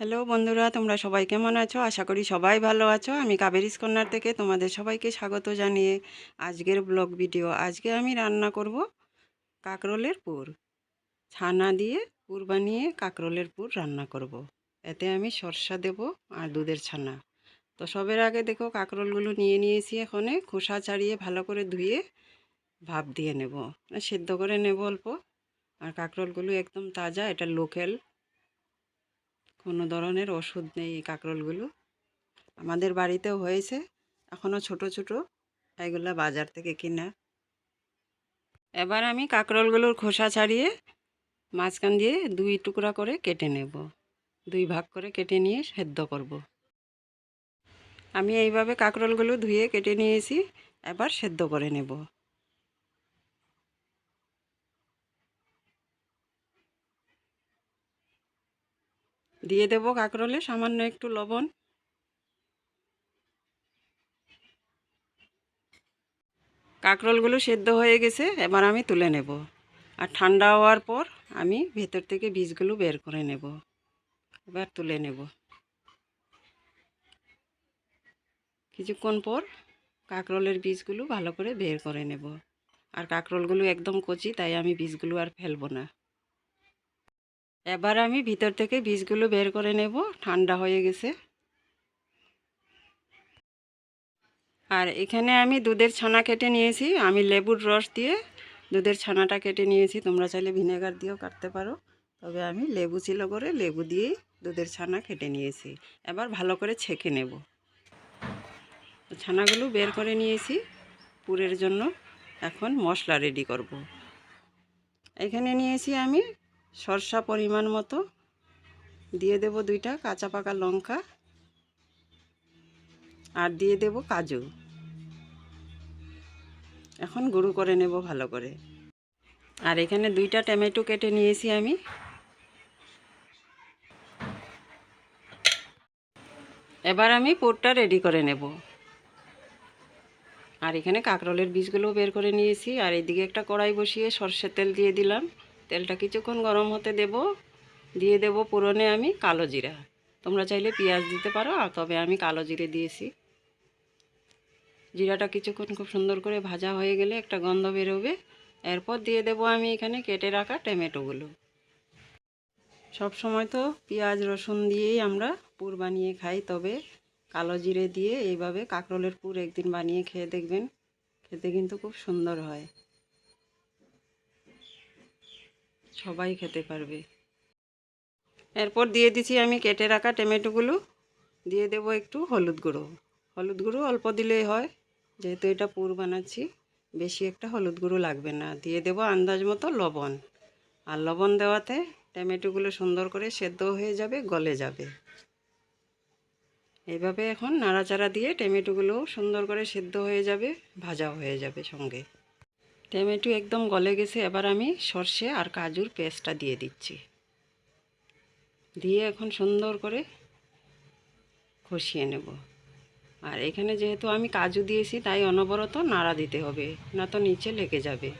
Hello বন্ধুরা, তোমরা সবাই কেমন আছো? আশা করি সবাই ভালো আছো। আমি কাবেরিস কর্নার থেকে তোমাদের সবাইকে স্বাগত জানিয়ে আজকের ব্লগ ভিডিও। আজকে আমি রান্না করব কাকরোলের পুর। ছানা দিয়ে পুর বানিয়ে কাকরোলের পুর রান্না করব। এতে আমি সরষা দেব আর দুধের ছানা। তো সবের আগে দেখো কাকরোলগুলো নিয়ে নিয়েছি এখানে। খোসা ছাড়িয়ে ভালো করে ধুয়ে ভাপ দিয়ে নেব। সেদ্ধ করে নেব অল্প। আর কাকরোলগুলো একদম তাজা, এটা লোকাল কোনো ধরনের ওষুধ নেই এই কাঁকরোলগুলো। আমাদের বাড়িতেও হয়েছে এখনও ছোট ছোট, এগুলো বাজার থেকে কিনা। এবার আমি কাঁকরোলগুলোর খোসা ছাড়িয়ে মাঝখান দিয়ে দুই টুকরা করে কেটে নেব। দুই ভাগ করে কেটে নিয়ে সেদ্ধ করব। আমি এইভাবে কাঁকরোলগুলো ধুয়ে কেটে নিয়েছি, এবার সেদ্ধ করে নেব। দিয়ে দেব কাঁকরোলে, সামান্য একটু লবণ। কাঁকরোলগুলো সেদ্ধ হয়ে গেছে, এবার আমি তুলে নেব। আর ঠান্ডা হওয়ার পর আমি ভেতর থেকে বীজগুলো বের করে নেব। এবার তুলে নেব। কিছুক্ষণ পর কাঁকরোলের বীজগুলো ভালো করে বের করে নেব। আর কাঁকরোলগুলো একদম কচি, তাই আমি বীজগুলো আর ফেলব না। এবার আমি ভিতর থেকে বীজগুলো বের করে নেব, ঠান্ডা হয়ে গেছে। আর এখানে আমি দুধের ছানা কেটে নিয়েছি, আমি লেবুর রস দিয়ে দুধের ছানাটা কেটে নিয়েছি, তোমরা চাইলে ভিনেগার দিয়েও কাটতে পারো। তবে আমি লেবু ছিল করে লেবু দিয়েই দুধের ছানা কেটে নিয়েছি। এবার ভালো করে ছেঁকে নেব। ছানাগুলো বের করে নিয়েছি, পুরের জন্য। এখন মশলা রেডি করব। এখানে নিয়েছি আমি সরষা পরিমাণ মতো। দিয়ে দেব দুইটা কাঁচা পাকা লঙ্কা। আর দিয়ে দেব কাজু। এখন গুঁড়ো করে নেব ভালো করে। আর এখানে দুইটা টমেটো কেটে নিয়েছি আমি। এবার আমি পুরটা রেডি করে নেব। আর এখানে কাঁকরোলের বীজগুলোও বের করে নিয়েছি। আর এদিকে একটা কড়াই বসিয়ে সর্ষের তেল দিয়ে দিলাম। তেলটা কিছুক্ষণ গরম হতে দেব। দিয়ে দেব পুরনে আমি কালো জিরা। তোমরা চাইলে পেঁয়াজ দিতে পারো, আর তবে আমি কালো জিরে দিয়েছি। জিরাটা কিছুক্ষণ খুব সুন্দর করে ভাজা হয়ে গেলে একটা গন্ধ বেরোবে। এরপর দিয়ে দেব আমি এখানে কেটে রাখা টমেটোগুলো। সব সময় তো পেঁয়াজ, রসুন দিয়েই আমরা পুর বানিয়ে খাই, তবে কালো জিরে দিয়ে এইভাবে কাঁকরোলের পুর একদিন বানিয়ে খেয়ে দেখবেন। খেতে কিন্তু খুব সুন্দর হয়। সবাই খেতে পারবে। এরপর দিয়ে দিছি আমি কেটে রাখা টমেটোগুলো। দিয়ে দেব একটু হলুদ গুঁড়ো। হলুদ গুঁড়ো অল্প দিলেই হয়। যেহেতু এটা পুর বানাচ্ছি, বেশি একটা হলুদ গুঁড়ো লাগবে না। দিয়ে দেব আন্দাজ মতো লবণ। আর লবণ দেওয়াতে টমেটোগুলো সুন্দর করে সেদ্ধ হয়ে যাবে, গলে যাবে। এইভাবে এখন নাড়াচাড়া দিয়ে টমেটোগুলো সুন্দর করে সেদ্ধ হয়ে যাবে ভাজা হয়ে যাবে সঙ্গে। টমেটো একদম গলে গেছে, এবার আমি সর্ষে আর কাজুর পেস্টটা দিয়ে দিচ্ছি। দিয়ে এখন সুন্দর করে কষিয়ে নেব। আর এখানে যেহেতু আমি কাজু দিয়েছি, তাই অনবরত নাড়া দিতে হবে, না তো নিচে লেগে যাবে।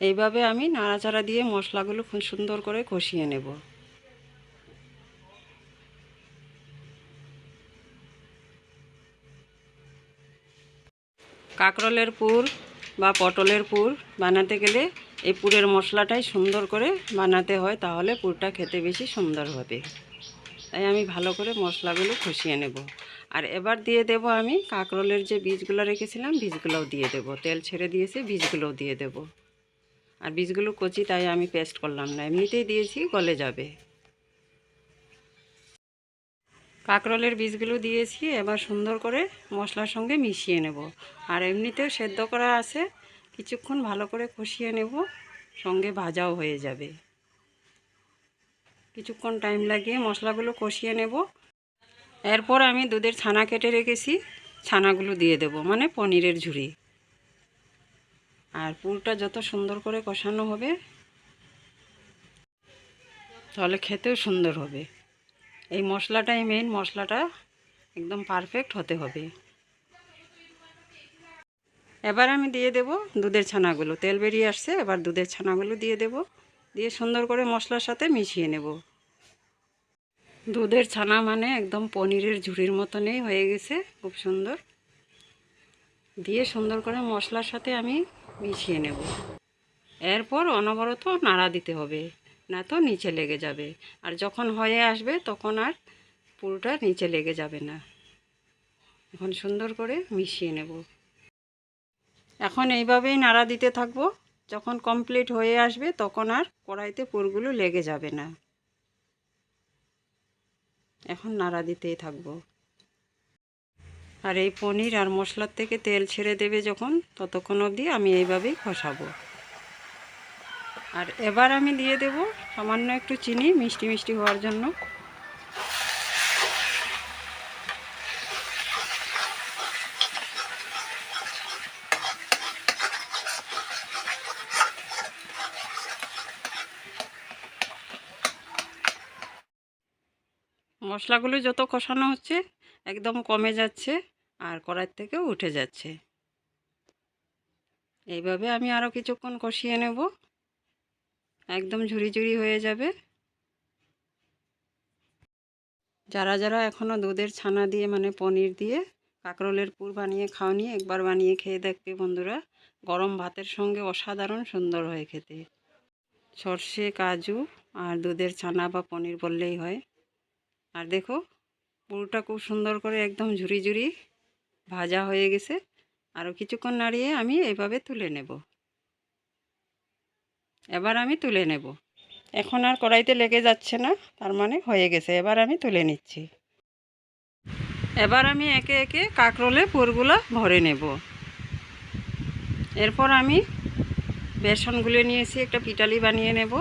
এইভাবে আমি নাড়াচাড়া দিয়ে মশলাগুলো খুব সুন্দর করে কষিয়ে নেব। কাঁকরোলের পুর বা পটলের পুর বানাতে গেলে এই পুরের মশলাটাই সুন্দর করে বানাতে হয়, তাহলে পুরটা খেতে বেশি সুন্দর হবে। তাই আমি ভালো করে মশলাগুলো কষিয়ে নেব। আর এবার দিয়ে দেব আমি কাঁকরোলের যে বীজগুলো রেখেছিলাম, বীজগুলোও দিয়ে দেব। তেল ছেড়ে দিয়েছি, বীজগুলোও দিয়ে দেব। আর বীজগুলো কচি, তাই আমি পেস্ট করলাম না। এমনিতেই দিয়েছি, গলে যাবে। কাঁকরোলের বীজগুলো দিয়েছি, এবার সুন্দর করে মশলার সঙ্গে মিশিয়ে নেব। আর এমনিতেও সেদ্ধ করা আছে, কিছুক্ষণ ভালো করে কষিয়ে নেব, সঙ্গে ভাজাও হয়ে যাবে। কিছুক্ষণ টাইম লাগিয়ে মশলাগুলো কষিয়ে নেব। এরপর আমি দুধের ছানা কেটে রেখেছি, ছানাগুলো দিয়ে দেব মানে পনিরের ঝুড়ি। আর পুরটা যত সুন্দর করে কষানো হবে, তাহলে খেতেও সুন্দর হবে। এই মশলাটাই মেন মশলাটা একদম পারফেক্ট হতে হবে। এবার আমি দিয়ে দেব দুধের ছানাগুলো। তেল বেরিয়ে আসছে, এবার দুধের ছানাগুলো দিয়ে দেব। দিয়ে সুন্দর করে মশলার সাথে মিশিয়ে নেব। দুধের ছানা মানে একদম পনিরের ঝুড়ির মতনই হয়ে গেছে, খুব সুন্দর। দিয়ে সুন্দর করে মশলার সাথে আমি মিশিয়ে নেব। এরপর অনবরত নাড়া দিতে হবে। না তো নিচে লেগে যাবে। আর যখন হয়ে আসবে তখন আর পুরোটা নিচে লেগে যাবে না। এখন সুন্দর করে মিশিয়ে নেব। এখন এইভাবেই নাড়া দিতে থাকব। যখন কমপ্লিট হয়ে আসবে তখন আর কড়াইতে পুরগুলো লেগে যাবে না। এখন নাড়া দিতেই থাকব। আর এই পনির আর মশলার থেকে তেল ছেড়ে দেবে যখন, ততক্ষণ অবধি আমি এইভাবেই খসাবো আর এবার আমি দিয়ে দেব সামান্য একটু চিনি মিষ্টি মিষ্টি হওয়ার জন্য। মশলাগুলো যত কষানো হচ্ছে একদম কমে যাচ্ছে আর কড়াই থেকেও উঠে যাচ্ছে। এইভাবে আমি আরও কিছুক্ষণ কষিয়ে নেব। একদম ঝুড়ি ঝুড়ি হয়ে যাবে। যারা যারা এখনও দুধের ছানা দিয়ে মানে পনির দিয়ে কাঁকরোলের পুর বানিয়ে খাওনি, একবার বানিয়ে খেয়ে দেখবে বন্ধুরা, গরম ভাতের সঙ্গে অসাধারণ সুন্দর হয় খেতে। সর্ষে, কাজু আর দুধের ছানা বা পনির বললেই হয়। আর দেখো, পুরোটা খুব সুন্দর করে একদম ঝুরি ঝুরি ভাজা হয়ে গেছে। আরও কিছুক্ষণ নাড়িয়ে আমি এইভাবে তুলে নেব। এবার আমি তুলে নেব। এখন আর কড়াইতে লেগে যাচ্ছে না, তার মানে হয়ে গেছে, এবার আমি তুলে নিচ্ছি। এবার আমি একে একে কাঁকরোলে পুরগুলো ভরে নেব। এরপর আমি বেসন গুলে নিয়েছি, একটা পিটালি বানিয়ে নেব।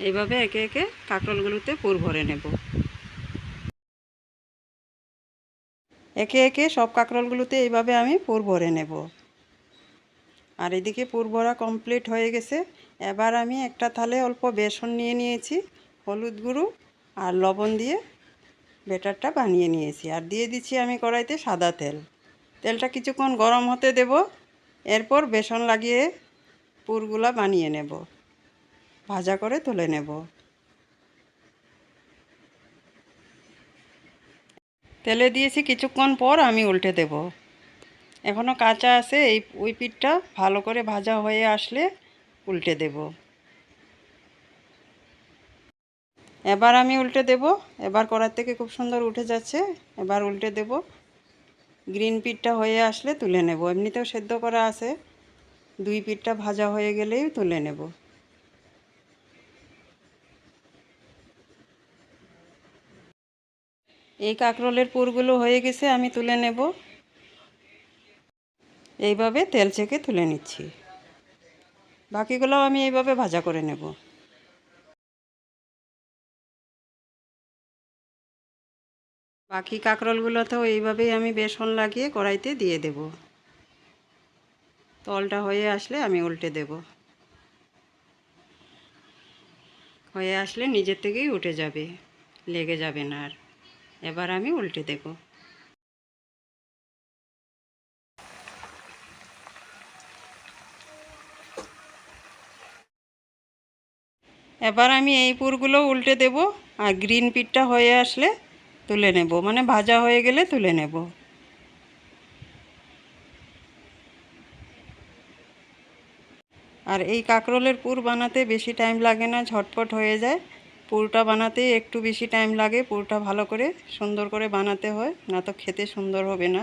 এইভাবে একে একে কাঁকরোলগুলোতে পুর ভরে নেব। একে একে সব কাঁকরোলগুলোতে এইভাবে আমি পুর ভরে নেব। আর এদিকে পুর ভরা কমপ্লিট হয়ে গেছে। এবার আমি একটা থালে অল্প বেসন নিয়ে নিয়েছি, হলুদ গুঁড়ো আর লবণ দিয়ে বেটারটা বানিয়ে নিয়েছি। আর দিয়ে দিচ্ছি আমি কড়াইতে সাদা তেল। তেলটা কিছুক্ষণ গরম হতে দেব, এরপর বেসন লাগিয়ে পুরগুলা বানিয়ে নেব। ভাজা করে তুলে নেব। তেলে দিয়েছি কিছুক্ষণ পর আমি উল্টে দেব। এখনও কাঁচা আছে, এই ওই পিঠটা ভালো করে ভাজা হয়ে আসলে উল্টে দেব। এবার আমি উল্টে দেব। এবার করার থেকে খুব সুন্দর উঠে যাচ্ছে। এবার উল্টে দেব। গ্রিন পিঠটা হয়ে আসলে তুলে নেব। এমনিতেও সেদ্ধ করা আছে। দুই পিঠটা ভাজা হয়ে গেলেই তুলে নেব। এই কাঁকরোলের পুরগুলো হয়ে গেছে, আমি তুলে নেব। এইভাবে তেল ছেঁকে তুলে নিচ্ছি। বাকিগুলোও আমি এইভাবে ভাজা করে নেব। বাকি কাঁকরোলগুলোতেও এইভাবেই আমি বেসন লাগিয়ে কড়াইতে দিয়ে দেব। তলটা হয়ে আসলে আমি উল্টে দেব। হয়ে আসলে নিজের থেকেই উঠে যাবে, লেগে যাবে না আর। এবার আমি উল্টে দেব। এবার আমি এই পুরগুলো উল্টে দেব আর গ্রিন পিঠটা হয়ে আসলে তুলে নেব। মানে ভাজা হয়ে গেলে তুলে নেব। আর এই কাঁকরোলের পুর বানাতে বেশি টাইম লাগে না, ঝটপট হয়ে যায়। পুরটা বানাতে একটু বেশি টাইম লাগে, পুরটা ভালো করে সুন্দর করে বানাতে হয়, না তো খেতে সুন্দর হবে না।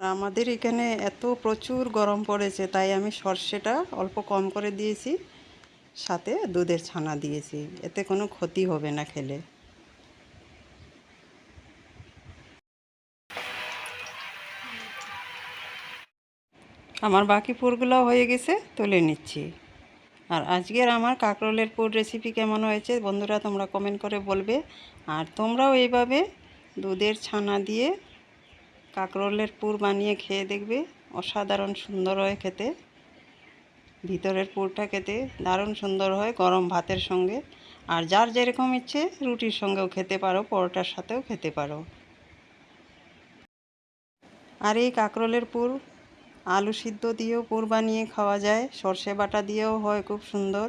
আমাদের এখানে এত প্রচুর গরম পড়েছে, তাই আমি সর্ষেটা অল্প কম করে দিয়েছি। সাথে দুধের ছানা দিয়েছি। এতে কোনো ক্ষতি হবে না খেলে। আমার বাকি পুরগুলো হয়ে গেছে, তুলে নিচ্ছি। আর আজকের আমার কাঁকরোলের পুর রেসিপি কেমন হয়েছে বন্ধুরা তোমরা কমেন্ট করে বলবে। আর তোমরাও এইভাবে দুধের ছানা দিয়ে কাঁকরোলের পুর বানিয়ে খেয়ে দেখবে। অসাধারণ সুন্দর হয় খেতে। ভিতরের পুরটা খেতে দারুণ সুন্দর হয় গরম ভাতের সঙ্গে। আর যার যেরকম ইচ্ছে রুটির সঙ্গেও খেতে পারো, পরোটার সাথেও খেতে পারো। আর এই কাঁকরোলের পুর, আলু সিদ্ধ দিয়েও পুর বানিয়ে খাওয়া যায়। সর্ষে বাটা দিয়েও হয় খুব সুন্দর।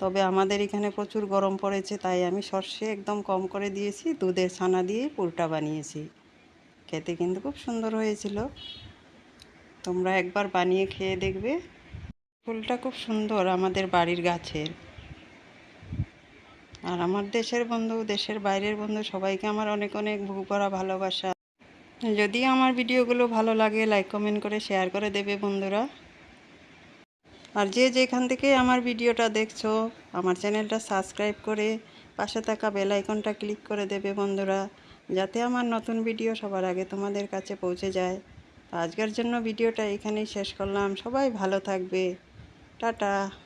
তবে আমাদের এখানে প্রচুর গরম পড়েছে, তাই আমি সর্ষে একদম কম করে দিয়েছি, দুধের ছানা দিয়ে পুরটা বানিয়েছি। খেতে কিন্তু খুব সুন্দর হয়েছিল। তোমরা একবার বানিয়ে খেয়ে দেখবে। ফুলটা খুব সুন্দর আমাদের বাড়ির গাছের। আর আমার দেশের বন্ধু, দেশের বাইরের বন্ধু, সবাইকে আমার অনেক অনেক ভু করা ভালোবাসা। যদি আমার ভিডিওগুলো ভালো লাগে লাইক কমেন্ট করে শেয়ার করে দেবে বন্ধুরা। আর যে যেখান থেকে আমার ভিডিওটা দেখছ, আমার চ্যানেলটা সাবস্ক্রাইব করে পাশে থাকা বেল আইকনটা ক্লিক করে দেবে বন্ধুরা, যাতে আমার নতুন ভিডিও সবার আগে তোমাদের কাছে পৌঁছে যায়। আজকের জন্য ভিডিওটা এখানেই শেষ করলাম। সবাই ভালো থাকবে। 对的。